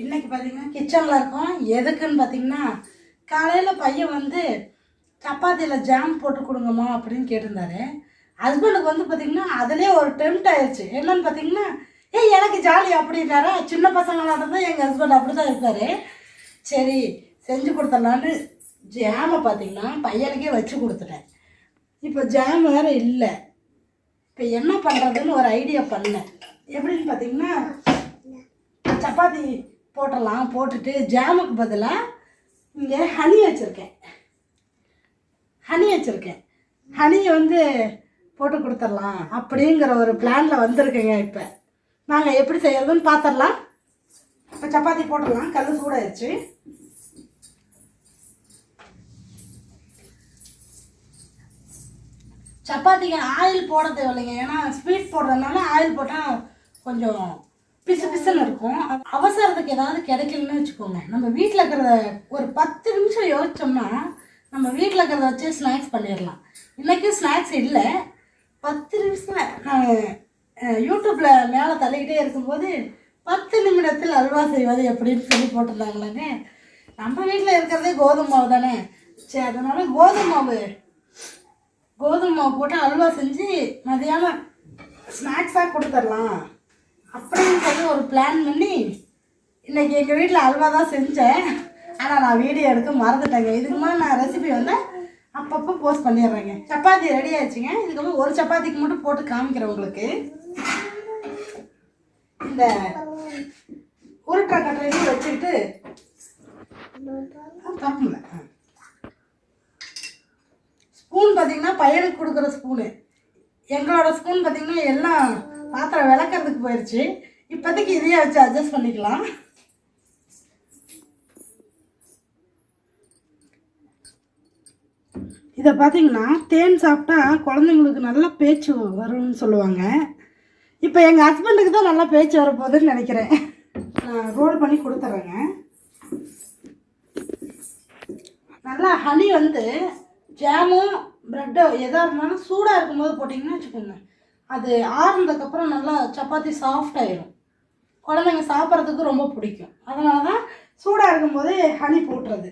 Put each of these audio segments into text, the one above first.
இன்றைக்கி பார்த்தீங்கன்னா கிச்சனில் இருக்கோம். எதுக்குன்னு பார்த்தீங்கன்னா காலையில் பையன் வந்து சப்பாத்தியில் ஜாம் போட்டு கொடுங்கம்மா அப்படின்னு கேட்டிருந்தாரு. ஹஸ்பண்டுக்கு வந்து பார்த்தீங்கன்னா அதிலே ஒரு டெம்ட் ஆயிடுச்சு என்னன்னு பார்த்தீங்கன்னா ஏய் எனக்கு ஜாலி அப்படின்னாரா? சின்ன பசங்களாக இருந்தால் எங்கள் ஹஸ்பண்ட் அப்படி தான் இருப்பார் சரி செஞ்சு கொடுத்துடலான்னு ஜாமை பார்த்தீங்கன்னா பையனுக்கே வச்சு கொடுத்துட்டேன். இப்போ ஜாம் வேறு இல்லை. இப்போ என்ன பண்ணுறதுன்னு ஒரு ஐடியா பண்ணேன். எப்படின்னு பார்த்தீங்கன்னா சப்பாத்தி போட்டுடலாம் போட்டுட்டு ஜாமுக்கு பதிலாக இங்கே ஹனி வச்சுருக்கேன். ஹனி வச்சுருக்கேன். ஹனியை வந்து போட்டு கொடுத்துடலாம் அப்படிங்கிற ஒரு பிளானில் வந்திருக்கேங்க இப்போ. நாங்கள் எப்படி செய்யறதுன்னு பார்த்துடலாம் இப்போ சப்பாத்தி போட்டுடலாம். கல் சூடாயிடுச்சு சப்பாத்திக்கு ஆயில் போட தேவையில்லைங்க. ஏன்னா ஸ்வீட் போடுறதுனால ஆயில் போட்டால் கொஞ்சம் பிசு பிசுன்னு இருக்கும். அவசரத்துக்கு ஏதாவது கிடைக்கலன்னு வச்சுக்கோங்க. நம்ம வீட்டில் இருக்கிறத ஒரு பத்து நிமிஷம் யோசிச்சோம்னா நம்ம வீட்டில் இருக்கிறத வச்சு ஸ்நாக்ஸ் பண்ணிடலாம். இன்றைக்கி ஸ்நாக்ஸ் இல்லை. பத்து நிமிஷத்தில் நான் யூடியூப்பில் மேலே தள்ளிக்கிட்டே இருக்கும்போது பத்து நிமிடத்தில் அல்வா செய்வது எப்படின்னு சொல்லி போட்டிருந்தாங்களாங்க நம்ம வீட்டில் இருக்கிறதே கோதுமை மாவு தானே. சரி அதனால் கோதுமை மாவு கோதுமை மாவு போட்டு அல்வா செஞ்சு மதியானம் ஸ்நாக்ஸாக கொடுத்துடலாம். அப்படின்னு சொல்லி ஒரு பிளான் பண்ணி இன்றைக்கி எங்கள் வீட்டில் அல்வா தான் செஞ்சேன். ஆனால் நான் வீடியோ எடுக்க மறந்துட்டேங்க. இதுக்கு மேலே நான் ரெசிபி வந்து அப்பப்போ போஸ்ட் பண்ணிடுறேங்க. சப்பாத்தி ரெடி ஆயிடுச்சுங்க. இதுக்கப்புறம் ஒரு சப்பாத்திக்கு மட்டும் போட்டு காமிக்கிறேன் உங்களுக்கு. இந்த உருட்டை கட்டளையும் வச்சுக்கிட்டு தப்புல ஸ்பூன் பார்த்தீங்கன்னா பையனுக்கு கொடுக்குற ஸ்பூனு எங்களோட ஸ்பூன் பார்த்தீங்கன்னா எல்லாம் பாத்திரம் விளக்க பக்கத்துக்கு போயிடுச்சு இப்போதைக்கு இதையே வச்சு அட்ஜஸ்ட் பண்ணிக்கலாம் இதை பார்த்தீங்கன்னா தேன் சாப்பிட்டா குழந்தைங்களுக்கு நல்லா பேச்சு வரும்னு சொல்லுவாங்க. இப்போ எங்கள் ஹஸ்பண்டுக்கு தான் நல்லா பேச்சு வரப்போகுதுன்னு நினைக்கிறேன். நான் ரோல் பண்ணி கொடுத்துட்றேங்க நல்லா ஹனி வந்து ஜாமும் ப்ரெட்டோ எதாக இருந்தாலும் சூடாக இருக்கும்போது போட்டிங்கன்னா வச்சுக்கோங்க. அது ஆறுனதுக்கப்புறம் நல்லா சப்பாத்தி சாஃப்ட் ஆயிரும். குழந்தைங்க சாப்பிட்றதுக்கு ரொம்ப பிடிக்கும். அதனால தான் சூடாக இருக்கும்போது ஹனி போட்டுறது.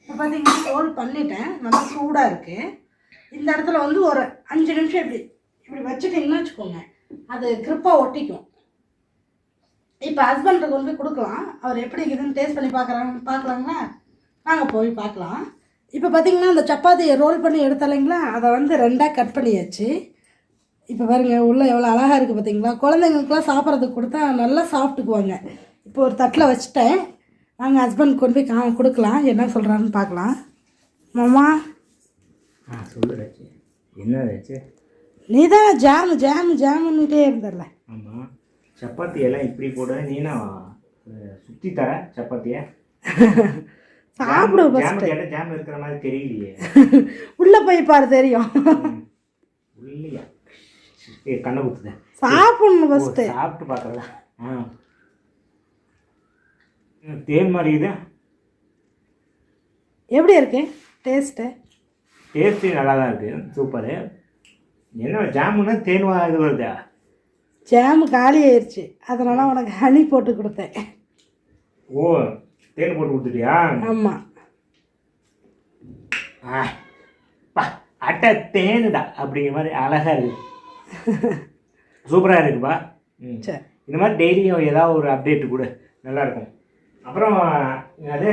இப்போ பார்த்தீங்கன்னா ரோல் பண்ணிட்டேன். நல்லா சூடாக இருக்குது இந்த இடத்துல வந்து ஒரு அஞ்சு நிமிஷம் இப்படி இப்படி வச்சுட்டிங்கன்னு வச்சுக்கோங்க. அது கிரிப்பாக ஒட்டிக்கும். இப்போ ஹஸ்பண்டுக்கு கொண்டு போய் கொடுக்கலாம். அவர் எப்படி இருக்குதுன்னு டேஸ்ட் பண்ணி பார்க்குறாங்க பார்க்கலாங்களா? நாங்கள் போய் பார்க்கலாம். இப்போ பார்த்தீங்கன்னா அந்த சப்பாத்தியை ரோல் பண்ணி எடுத்தலைங்களா அதை வந்து ரெண்டாக கட் பண்ணியாச்சு. இப்போ பாருங்க உள்ளே எவ்வளோ அழகாக இருக்குது பார்த்தீங்களா குழந்தைங்களுக்குலாம் சாப்பிட்றதுக்கு கொடுத்தா நல்லா சாப்பிட்டுக்குவாங்க. இப்போ ஒரு தட்டில் வச்சுட்டேன். நாங்கள் ஹஸ்பண்ட் கொண்டு போய் கா கொடுக்கலாம். என்ன சொல்கிறான்னு பார்க்கலாம். மாமா. என்ன நீ தான் ஜாமு ஜாமு ஜாமுன்னுட்டே இருந்தல ஆமாம் சப்பாத்தி எல்லாம் இப்படி போட. நீனா சுற்றி தர சப்பாத்தியை. சாப்பிடு கேட்டால் ஜாம் இருக்கிற மாதிரி தெரியலையே. உள்ளே போய் பாரு தெரியும். உள்ளையா? ஏ கண்ணை குத்துத. சாப்பிடணும் ஓ, ஃபஸ்ட்டு சாப்பிட்டு பார்க்கறதா? ஆ. தேன் மாதிரி இது எப்படி இருக்கு? டேஸ்ட்டு டேஸ்ட்டு நல்லா தான் இருக்குது சூப்பரு என்ன ஜாமுன்னா தேன் வா- இது வருதா? ஜாமு காலி ஆயிடுச்சு அதனால உனக்கு ஹனி போட்டு கொடுத்தேன். ஓ தேன் போட்டு கொடுத்துட்டியா? ஆமாம் ஆ பா அட்டை தேனுடா அப்படிங்கிற மாதிரி அழகா இருக்கு. சூப்பராக இருக்குப்பா. ம். சரி. இந்த மாதிரி டெய்லியும் ஏதாவது ஒரு அப்டேட் கொடு. நல்லா இருக்கும். அப்புறம் அது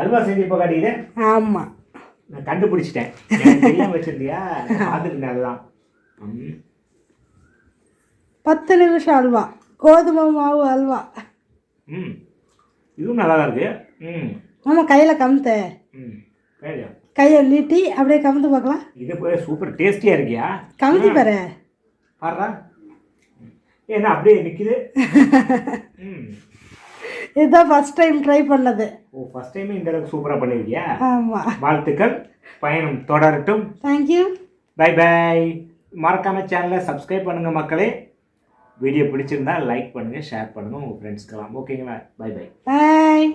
அல்வா செஞ்சு இப்போ காட்டிக்கிது ஆமாம் நான் கண்டுபிடிச்சிட்டேன். எனக்கு தெரியாம வச்சிருந்தியா? பார்த்துக்கிட்டேன் அதுதான். ம். பத்து நிமிஷம் அல்வா. கோதுமை மாவு அல்வா. ம். இதுவும் நல்லா தான் இருக்கு. ம். மாமா கையில் கமுத்த. ம். சரி கையை நீட்டி அப்படியே கமுத்து பார்க்கலாம். இது போய் சூப்பர் டேஸ்டியாக இருக்கியா? கமுத்தி பாரு. பாடுறா. என்ன அப்படியே நிற்குது ம். இதுதான் ஃபஸ்ட் டைம் ட்ரை பண்ணது. ஓ ஃபஸ்ட் டைமே இந்த அளவுக்கு சூப்பராக பண்ணிருக்கியா? ஆமாம் வாழ்த்துக்கள். பயணம் தொடரட்டும். தேங்க்யூ பை பை மறக்காம சேனலை சப்ஸ்கிரைப் பண்ணுங்க மக்களே. வீடியோ பிடிச்சிருந்தா லைக் பண்ணுங்கள் ஷேர் பண்ணுங்கள் உங்கள் ஃப்ரெண்ட்ஸ்க்கெல்லாம் ஓகேங்களா பை பை பாய்